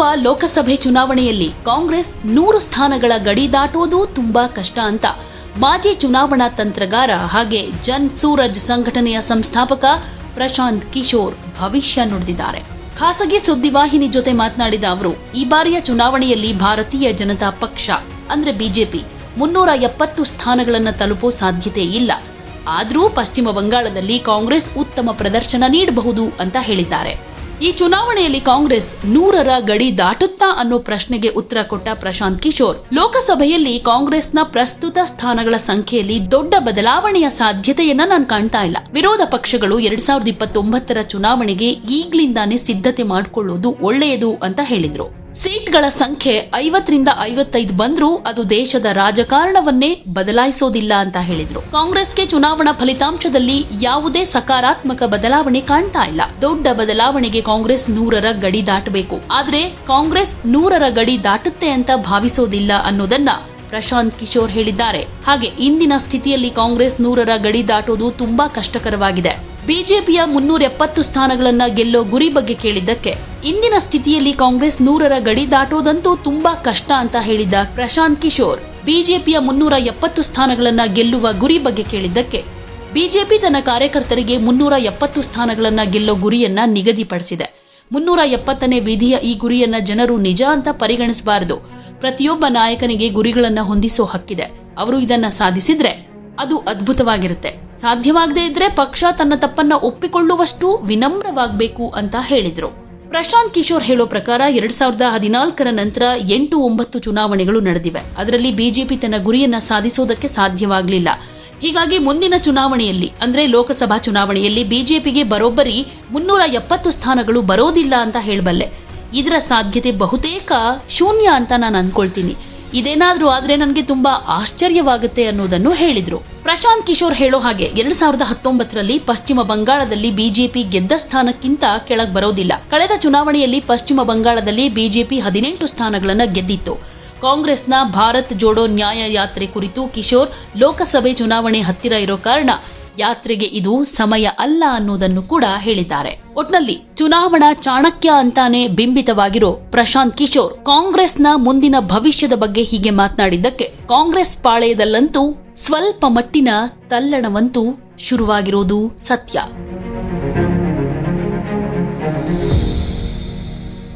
ಮುಂಬರುವ ಲೋಕಸಭೆ ಚುನಾವಣೆಯಲ್ಲಿ ಕಾಂಗ್ರೆಸ್ ನೂರು ಸ್ಥಾನಗಳ ಗಡಿ ದಾಟುವುದು ತುಂಬಾ ಕಷ್ಟ ಅಂತ ಮಾಜಿ ಚುನಾವಣಾ ತಂತ್ರಗಾರ ಹಾಗೆ ಜನ್ ಸೂರಜ್ ಸಂಘಟನೆಯ ಸಂಸ್ಥಾಪಕ ಪ್ರಶಾಂತ್ ಕಿಶೋರ್ ಭವಿಷ್ಯ ನುಡಿದಿದ್ದಾರೆ. ಖಾಸಗಿ ಸುದ್ದಿವಾಹಿನಿ ಜೊತೆ ಮಾತನಾಡಿದ ಅವರು, ಈ ಬಾರಿಯ ಚುನಾವಣೆಯಲ್ಲಿ ಭಾರತೀಯ ಜನತಾ ಪಕ್ಷ, ಅಂದ್ರೆ ಬಿಜೆಪಿ, ಮುನ್ನೂರ ಎಪ್ಪತ್ತು ಸ್ಥಾನಗಳನ್ನು ತಲುಪೋ ಸಾಧ್ಯತೆ ಇಲ್ಲ. ಆದರೂ ಪಶ್ಚಿಮ ಬಂಗಾಳದಲ್ಲಿ ಕಾಂಗ್ರೆಸ್ ಉತ್ತಮ ಪ್ರದರ್ಶನ ನೀಡಬಹುದು ಅಂತ ಹೇಳಿದ್ದಾರೆ. ಈ ಚುನಾವಣೆಯಲ್ಲಿ ಕಾಂಗ್ರೆಸ್ ನೂರರ ಗಡಿ ದಾಟುತ್ತಾ ಅನ್ನೋ ಪ್ರಶ್ನೆಗೆ ಉತ್ತರ ಕೊಟ್ಟ ಪ್ರಶಾಂತ್ ಕಿಶೋರ್. ಲೋಕಸಭೆಯಲ್ಲಿ ಕಾಂಗ್ರೆಸ್ನ ಪ್ರಸ್ತುತ ಸ್ಥಾನಗಳ ಸಂಖ್ಯೆಯಲ್ಲಿ ದೊಡ್ಡ ಬದಲಾವಣೆಯ ಸಾಧ್ಯತೆಯನ್ನ ನಾನು ಕಾಣ್ತಾ ಇಲ್ಲ. ವಿರೋಧ ಪಕ್ಷಗಳು ಎರಡ್ ಸಾವಿರದ ಇಪ್ಪತ್ತೊಂಬತ್ತರ ಚುನಾವಣೆಗೆ ಈಗ್ಲಿಂದಾನೇ ಸಿದ್ಧತೆ ಮಾಡಿಕೊಳ್ಳುವುದು ಒಳ್ಳೆಯದು ಅಂತ ಹೇಳಿದ್ರು. ಸೀಟ್ಗಳ ಸಂಖ್ಯೆ ಐವತ್ತರಿಂದ ಐವತ್ತೈದು ಬಂದ್ರೂ ಅದು ದೇಶದ ರಾಜಕಾರಣವನ್ನೇ ಬದಲಾಯಿಸೋದಿಲ್ಲ ಅಂತ ಹೇಳಿದ್ರು. ಕಾಂಗ್ರೆಸ್ಗೆ ಚುನಾವಣಾ ಫಲಿತಾಂಶದಲ್ಲಿ ಯಾವುದೇ ಸಕಾರಾತ್ಮಕ ಬದಲಾವಣೆ ಕಾಣ್ತಾ ಇಲ್ಲ. ದೊಡ್ಡ ಬದಲಾವಣೆಗೆ ಕಾಂಗ್ರೆಸ್ ನೂರರ ಗಡಿ ದಾಟಬೇಕು. ಆದ್ರೆ ಕಾಂಗ್ರೆಸ್ ನೂರರ ಗಡಿ ದಾಟುತ್ತೆ ಅಂತ ಭಾವಿಸೋದಿಲ್ಲ ಅನ್ನೋದನ್ನ ಪ್ರಶಾಂತ್ ಕಿಶೋರ್ ಹೇಳಿದ್ದಾರೆ. ಹಾಗೆ ಇಂದಿನ ಸ್ಥಿತಿಯಲ್ಲಿ ಕಾಂಗ್ರೆಸ್ ನೂರರ ಗಡಿ ದಾಟೋದು ತುಂಬಾ ಕಷ್ಟಕರವಾಗಿದೆ. ಬಿಜೆಪಿಯ ಮುನ್ನೂರ ಎಪ್ಪತ್ತು ಸ್ಥಾನಗಳನ್ನು ಗೆಲ್ಲೋ ಗುರಿ ಬಗ್ಗೆ ಕೇಳಿದ್ದಕ್ಕೆ. ಇಂದಿನ ಸ್ಥಿತಿಯಲ್ಲಿ ಕಾಂಗ್ರೆಸ್ ನೂರರ ಗಡಿ ದಾಟೋದಂತೂ ತುಂಬಾ ಕಷ್ಟ ಅಂತ ಹೇಳಿದ ಪ್ರಶಾಂತ್ ಕಿಶೋರ್, ಬಿಜೆಪಿಯ ಮುನ್ನೂರ ಎಪ್ಪತ್ತು ಸ್ಥಾನಗಳನ್ನು ಗೆಲ್ಲುವ ಗುರಿ ಬಗ್ಗೆ ಕೇಳಿದ್ದಕ್ಕೆ. ಬಿಜೆಪಿ ತನ್ನ ಕಾರ್ಯಕರ್ತರಿಗೆ ಮುನ್ನೂರ ಎಪ್ಪತ್ತು ಸ್ಥಾನಗಳನ್ನು ಗೆಲ್ಲೋ ಗುರಿಯನ್ನ ನಿಗದಿಪಡಿಸಿದೆ. ಮುನ್ನೂರ ಎಪ್ಪತ್ತನೇ ವಿಧಿಯ ಈ ಗುರಿಯನ್ನ ಜನರು ನಿಜ ಅಂತ ಪರಿಗಣಿಸಬಾರದು. ಪ್ರತಿಯೊಬ್ಬ ನಾಯಕನಿಗೆ ಗುರಿಗಳನ್ನು ಹೊಂದಿಸೋ ಹಕ್ಕಿದೆ. ಅವರು ಇದನ್ನ ಸಾಧಿಸಿದ್ರೆ ಅದು ಅದ್ಭುತವಾಗಿರುತ್ತೆ. ಸಾಧ್ಯವಾಗದೇ ಇದ್ರೆ ಪಕ್ಷ ತನ್ನ ತಪ್ಪನ್ನ ಒಪ್ಪಿಕೊಳ್ಳುವಷ್ಟು ವಿನಮ್ರವಾಗಬೇಕು ಅಂತ ಹೇಳಿದ್ರು. ಪ್ರಶಾಂತ್ ಕಿಶೋರ್ ಹೇಳೋ ಪ್ರಕಾರ ಎರಡ್ ಸಾವಿರದ ಹದಿನಾಲ್ಕರ ನಂತರ ಎಂಟು ಒಂಬತ್ತು ಚುನಾವಣೆಗಳು ನಡೆದಿವೆ. ಅದರಲ್ಲಿ ಬಿಜೆಪಿ ತನ್ನ ಗುರಿಯನ್ನ ಸಾಧಿಸೋದಕ್ಕೆ ಸಾಧ್ಯವಾಗಲಿಲ್ಲ. ಹೀಗಾಗಿ ಮುಂದಿನ ಚುನಾವಣೆಯಲ್ಲಿ, ಅಂದ್ರೆ ಲೋಕಸಭಾ ಚುನಾವಣೆಯಲ್ಲಿ ಬಿಜೆಪಿಗೆ ಬರೋಬ್ಬರಿ ಮುನ್ನೂರ ಎಪ್ಪತ್ತು ಸ್ಥಾನಗಳು ಬರೋದಿಲ್ಲ ಅಂತ ಹೇಳಬಲ್ಲೆ. ಇದರ ಸಾಧ್ಯತೆ ಬಹುತೇಕ ಶೂನ್ಯ ಅಂತ ನಾನು ಅನ್ಕೊಳ್ತೀನಿ. ಇದೇನಾದ್ರೂ ಆದ್ರೆ ನನಗೆ ತುಂಬಾ ಆಶ್ಚರ್ಯವಾಗುತ್ತೆ ಅನ್ನೋದನ್ನು ಹೇಳಿದ್ರು. ಪ್ರಶಾಂತ್ ಕಿಶೋರ್ ಹೇಳೋ ಹಾಗೆ ಎರಡ್ ಸಾವಿರದ ಹತ್ತೊಂಬತ್ತರಲ್ಲಿ ಪಶ್ಚಿಮ ಬಂಗಾಳದಲ್ಲಿ ಬಿಜೆಪಿ ಗೆದ್ದ ಸ್ಥಾನಕ್ಕಿಂತ ಕೆಳಗೆ ಬರೋದಿಲ್ಲ. ಕಳೆದ ಚುನಾವಣೆಯಲ್ಲಿ ಪಶ್ಚಿಮ ಬಂಗಾಳದಲ್ಲಿ ಬಿಜೆಪಿ ಹದಿನೆಂಟು ಸ್ಥಾನಗಳನ್ನು ಗೆದ್ದಿತ್ತು. ಕಾಂಗ್ರೆಸ್ನ ಭಾರತ್ ಜೋಡೋ ನ್ಯಾಯ ಯಾತ್ರೆ ಕುರಿತು ಕಿಶೋರ್ ಲೋಕಸಭೆ ಚುನಾವಣೆ ಹತ್ತಿರ ಇರೋ ಕಾರಣ ಯಾತ್ರೆಗೆ ಇದು ಸಮಯ ಅಲ್ಲ ಅನ್ನೋದನ್ನು ಕೂಡ ಹೇಳಿದ್ದಾರೆ. ಒಟ್ನಲ್ಲಿ ಚುನಾವಣಾ ಚಾಣಕ್ಯ ಅಂತಾನೆ ಬಿಂಬಿತವಾಗಿರೋ ಪ್ರಶಾಂತ್ ಕಿಶೋರ್ ಕಾಂಗ್ರೆಸ್ನ ಮುಂದಿನ ಭವಿಷ್ಯದ ಬಗ್ಗೆ ಹೀಗೆ ಮಾತನಾಡಿದ್ದಕ್ಕೆ ಕಾಂಗ್ರೆಸ್ ಪಾಳೆಯದಲ್ಲಂತೂ ಸ್ವಲ್ಪ ಮಟ್ಟಿನ ತಲ್ಲಣವಂತೂ ಶುರುವಾಗಿರೋದು ಸತ್ಯ.